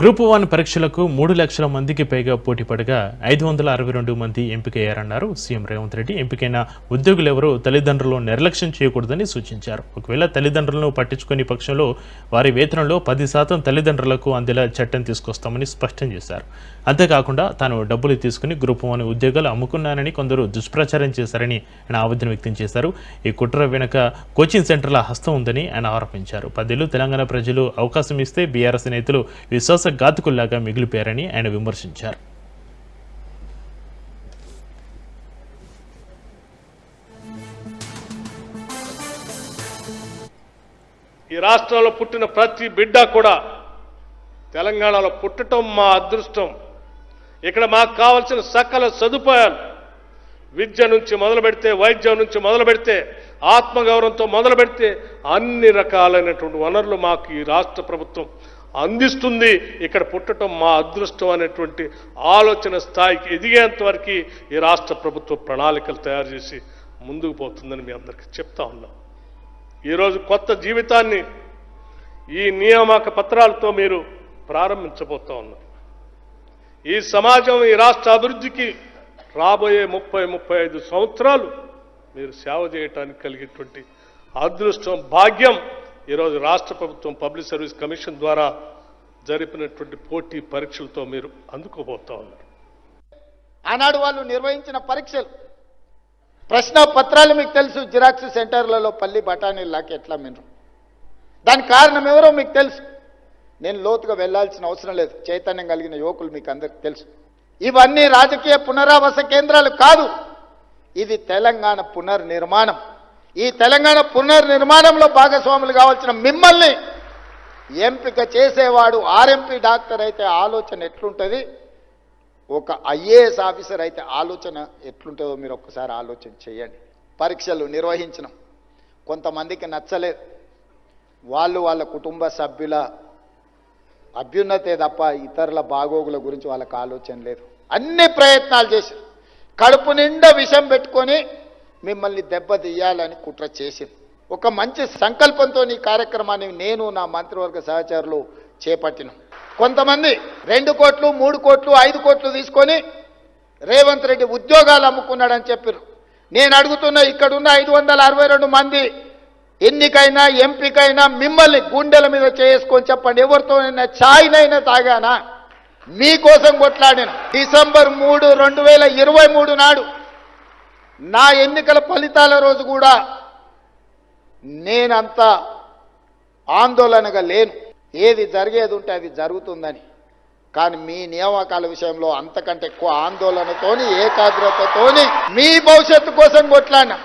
Group one పరీక్షలకు మూడు లక్షల మందికి పైగా పోటీ పడగా ఐదు వందల అరవై రెండు మంది ఎంపికయ్యారన్నారు సీఎం రేవంత్ రెడ్డి. ఎంపికైన ఉద్యోగులెవరూ తల్లిదండ్రులను నిర్లక్ష్యం చేయకూడదని సూచించారు. ఒకవేళ తల్లిదండ్రులను పట్టించుకునే పక్షంలో వారి వేతనంలో పది శాతం తల్లిదండ్రులకు అందేలా చట్టం తీసుకొస్తామని స్పష్టం చేశారు. అంతేకాకుండా తాను డబ్బులు తీసుకుని గ్రూప్ వన్ ఉద్యోగాలు అమ్ముకున్నానని కొందరు దుష్ప్రచారం చేశారని ఆయన ఆవేదన వ్యక్తం చేశారు. ఈ కుట్ర వెనుక కోచింగ్ సెంటర్ల హస్తం ఉందని ఆయన ఆరోపించారు. పదేళ్ళు తెలంగాణ ప్రజలు అవకాశం ఇస్తే బీఆర్ఎస్ నేతలు విశ్వాసఘాతకుల్లాగా మిగిలిపోయారని ఆయన విమర్శించారు. ఈ రాష్ట్రంలో పుట్టిన ప్రతి బిడ్డ కూడా తెలంగాణలో పుట్టటం మా అదృష్టం. ఇక్కడ మాకు కావలసిన సకల సదుపాయాలు విద్య నుంచి మొదలు పెడితే వైద్యం నుంచి మొదలు పెడితే ఆత్మగౌరవంతో మొదలు పెడితే అన్ని రకాలైనటువంటి వనరులు మాకు ఈ రాష్ట్ర ప్రభుత్వం అందిస్తుంది. ఇక్కడ పుట్టటం మా అదృష్టం అనేటువంటి ఆలోచన స్థాయికి ఎదిగేంత వరకు ఈ రాష్ట్ర ప్రభుత్వ ప్రణాళికలు తయారు చేసి ముందుకు పోతుందని మీ అందరికీ చెప్తా ఉన్నాం. ఈరోజు కొత్త జీవితాన్ని ఈ నియామక పత్రాలతో మీరు ప్రారంభించబోతా ఉన్నారు ఈ సమాజం ఈ రాష్ట్ర అభివృద్ధికి రాబోయే ముప్పై ముప్పై ఐదు సంవత్సరాలు మీరు సేవ చేయటానికి కలిగేటువంటి అదృష్టం భాగ్యం ఈరోజు రాష్ట్ర ప్రభుత్వం పబ్లిక్ సర్వీస్ కమిషన్ ద్వారా జరిపినటువంటి పోటీ పరీక్షలతో మీరు అందుకోబోతా ఉన్నారు. ఆనాడు వాళ్ళు నిర్వహించిన పరీక్షలు. ప్రశ్న పత్రాలు మీకు తెలుసు జిరాక్స్ సెంటర్లలో పల్లి బఠానీలాకి ఎట్లా మినరు. దానికి కారణం ఎవరో మీకు తెలుసు. నేను లోతుగా వెళ్ళాల్సిన అవసరం లేదు. చైతన్యం కలిగిన యువకులు మీకు అందరికి తెలుసు. ఇవన్నీ రాజకీయ పునరావాస కేంద్రాలు కాదు. ఇది తెలంగాణ పునర్నిర్మాణం. ఈ తెలంగాణ పునర్నిర్మాణంలో భాగస్వాములు కావాల్సిన మిమ్మల్ని ఎంపిక చేసేవాడు ఆర్ఎంపీ డాక్టర్ అయితే ఆలోచన ఎట్లుంటుంది? ఒక ఐఏఎస్ ఆఫీసర్ అయితే ఆలోచన ఎట్లుంటుందో మీరు ఒక్కసారి ఆలోచన చేయండి. పరీక్షలు నిర్వహించడం కొంతమందికి నచ్చలేదు. వాళ్ళు వాళ్ళ కుటుంబ సభ్యుల అభ్యున్నతే తప్ప ఇతరుల బాగోగుల గురించి వాళ్ళకి ఆలోచన లేదు. అన్ని ప్రయత్నాలు చేసి కడుపు నిండా విషం పెట్టుకొని మిమ్మల్ని దెబ్బతీయాలని కుట్ర చేసింది. ఒక మంచి సంకల్పంతో ఈ కార్యక్రమాన్ని నేను నా మంత్రివర్గ సహచరులు చేపట్టిన. కొంతమంది రెండు కోట్లు మూడు కోట్లు ఐదు కోట్లు తీసుకొని రేవంత్ రెడ్డి ఉద్యోగాలు అమ్ముకున్నాడని చెప్పారు. నేను అడుగుతున్న ఇక్కడున్న ఐదు వందల అరవై రెండు మంది ఎన్నికైనా ఎంపికైనా మిమ్మల్ని గుండెల మీద చేసుకొని చెప్పండి ఎవరితోనైనా ఛాయ్నైనా తాగానా? మీకోసం కొట్లాడాను డిసెంబర్ మూడు రెండు వేల ఇరవై మూడు నాడు నా ఎన్నికల ఫలితాల రోజు కూడా నేనంత ఆందోళనగా లేను. ఏది జరిగేది ఉంటే అది జరుగుతుందని. కానీ మీ నియామకాల విషయంలో అంతకంటే ఎక్కువ ఆందోళనతోని ఏకాగ్రతతోని మీ భవిష్యత్తు కోసం కొట్లాడినా.